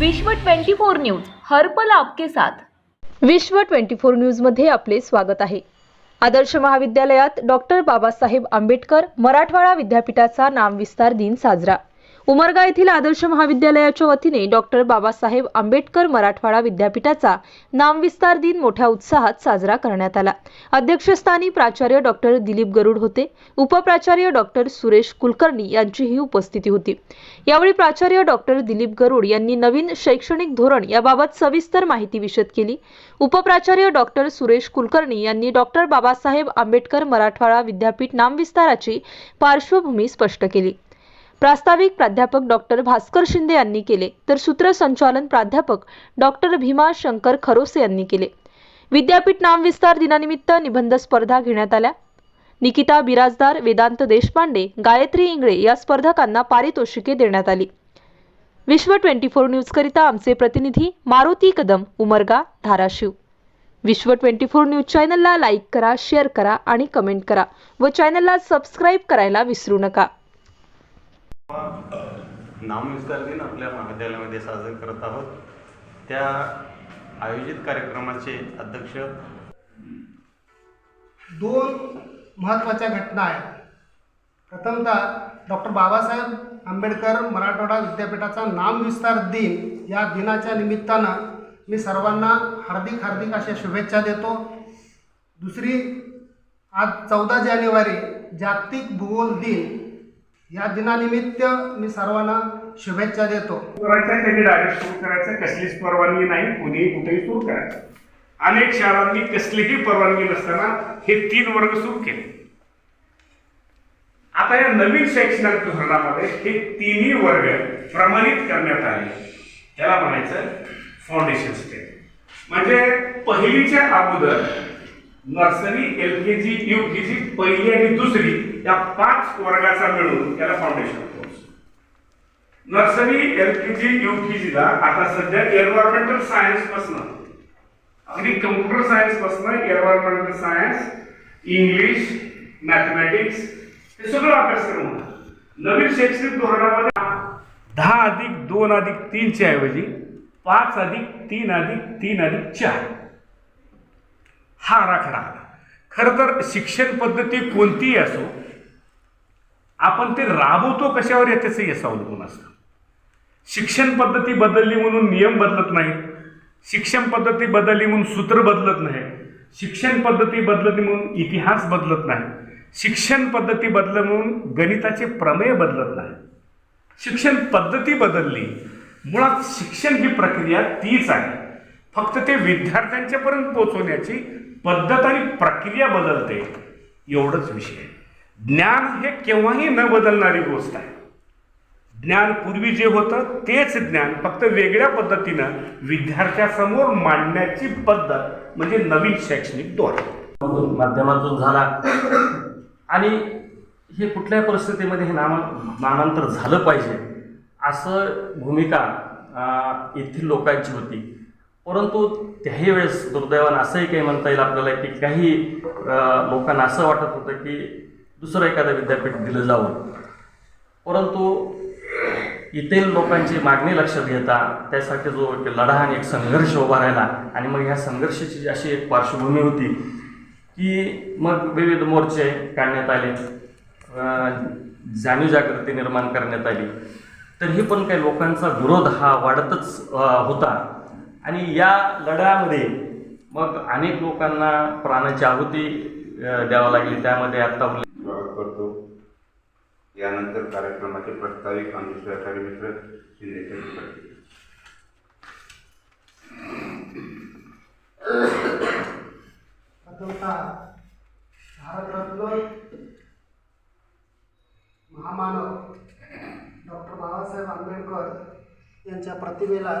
विश्व 24 न्यूज हर्पल आपके साथ. विश्व 24 न्यूजमध्ये आपले स्वागत आहे. आदर्श महाविद्यालयात डॉक्टर बाबासाहेब आंबेडकर मराठवाडा विद्यापीठाचा नामविस्तार दिन साजरा. उमरगा येथील आदर्श महाविद्यालयाच्या वतीने डॉक्टर बाबासाहेब आंबेडकर मराठवाडा विद्यापीठाचा नामविस्तार दिन मोठ्या उत्साहात साजरा करण्यात आला. अध्यक्षस्थानी प्राचार्य डॉक्टर दिलीप गरुड होते. उपप्राचार्य डॉक्टर सुरेश कुलकर्णी यांचीही उपस्थिती होती. यावेळी प्राचार्य डॉक्टर दिलीप गरुड यांनी नवीन शैक्षणिक धोरण याबाबत सविस्तर माहिती विशद केली. उपप्राचार्य डॉक्टर सुरेश कुलकर्णी यांनी डॉक्टर बाबासाहेब आंबेडकर मराठवाडा विद्यापीठ नामविस्ताराची पार्श्वभूमी स्पष्ट केली. प्रास्ताविक प्राध्यापक डॉक्टर भास्कर शिंदे यांनी केले तर सूत्रसंचालन प्राध्यापक डॉक्टर भीमा शंकर खरोसे यांनी केले. विद्यापीठ नामविस्तार दिनानिमित्त निबंध स्पर्धा घेण्यात आल्या. निकिता बिराजदार वेदांत देशपांडे गायत्री इंगळे या स्पर्धकांना पारितोषिके देण्यात आली. विश्व ट्वेंटी फोर न्यूजकरिता आमचे प्रतिनिधी Maruti Kadam Umarga Dharashiv. Vishwa twenty four news चॅनलला लाईक करा शेअर करा आणि कमेंट करा व चॅनलला सबस्क्राईब करायला विसरू नका. नामविस्तार दिन आपल्या महाविद्यालयामध्ये साजरे करत आहोत. त्या आयोजित कार्यक्रमाचे अध्यक्ष दोन महत्त्वाच्या घटना आहेत. प्रथमतः डॉक्टर बाबासाहेब आंबेडकर मराठवाडा विद्यापीठाचा नामविस्तार दिन या दिनाच्या निमित्तानं मी सर्वांना हार्दिक हार्दिक अशा शुभेच्छा देतो. दुसरी आज चौदा जानेवारी जागतिक भूगोल दिन. या दिनानिमित्त मी सर्वांना शुभेच्छा देतो. करायचं त्यांनी डायरेक्ट सुरू करायचं कसलीच परवानगी नाही कुणीही कुठेही सुरू करायचं अनेक शाळांनी कसलीही परवानगी नसताना हे तीन वर्ग सुरू केले. आता या नवीन शैक्षणिक धोरणामध्ये हे तिन्ही वर्ग प्रमाणित करण्यात आले. त्याला म्हणायचं फाउंडेशन स्टेप म्हणजे पहिलीच्या अगोदर nursery L K G U K G पहिली आणि दुसरी या पाच वर्गाचा मिळून त्याला foundation course nursery L K G U K जीला आता सध्या एन्व्हायरमेंटल सायन्स पासन अगदी कम्प्युटर सायन्स पासन एन्व्हायरमेंटल सायन्स इंग्लिश मॅथमॅटिक्स हे सगळं अभ्यासक्रम होता. नवीन शैक्षणिक धोरणामध्ये दहा अधिक दोन अधिक तीनच्या ऐवजी पाच अधिक तीन अधिक तीन अधिक चार. हा आराखडा आला. खरं तर शिक्षण पद्धती कोणतीही असो आपण ते राबवतो कशावर याच्याचं यश अवलंबून असतं. शिक्षण पद्धती बदलली म्हणून नियम बदलत नाहीत. शिक्षण पद्धती बदलली म्हणून सूत्र बदलत नाही. शिक्षण पद्धती बदलली म्हणून इतिहास बदलत नाही. शिक्षण पद्धती बदल म्हणून गणिताचे प्रमेय बदलत नाही. शिक्षण पद्धती बदलली मुळात शिक्षण ही प्रक्रिया तीच आहे. फक्त ते विद्यार्थ्यांच्यापर्यंत पोहोचवण्याची पद्धत आणि प्रक्रिया बदलते. एवढंच विषय. आहे ज्ञान हे केव्हाही न बदलणारी गोष्ट आहे. ज्ञान पूर्वी जे होतं तेच ज्ञान फक्त वेगळ्या पद्धतीनं विद्यार्थ्यासमोर मांडण्याची पद्धत म्हणजे नवीन शैक्षणिक धोरण. माध्यमातून झाला. आणि हे कुठल्याही परिस्थितीमध्ये हे नाम नामांतर झालं पाहिजे. असं भूमिका येथील लोकांची होती. परंतु त्याही वेळेस दुर्दैवानं असंही काही म्हणता येईल आपल्याला की काही लोकांना असं वाटत होतं की दुसरं एखादं विद्यापीठ दिलं जावं. परंतु येथील लोकांची मागणी लक्षात घेता त्यासाठी जो एक लढा आणि एक संघर्ष उभा राहिला आणि मग ह्या संघर्षाची जी अशी एक पार्श्वभूमी होती की मग विविध मोर्चे काढण्यात आले जाणीव जागृती निर्माण करण्यात आली. तरी पण काही लोकांचा विरोध हा वाढतच होता. आणि या लढ्यामध्ये मग अनेक लोकांना प्राणाची आहुती द्यावी लागली. त्यामध्ये आता स्वागत करतो. यानंतर कार्यक्रमाचे प्रस्ताविक आमचे सहकारी मित्र शिंदे भारतरत्न महामानव डॉक्टर बाबासाहेब आंबेडकर यांच्या प्रतिमेला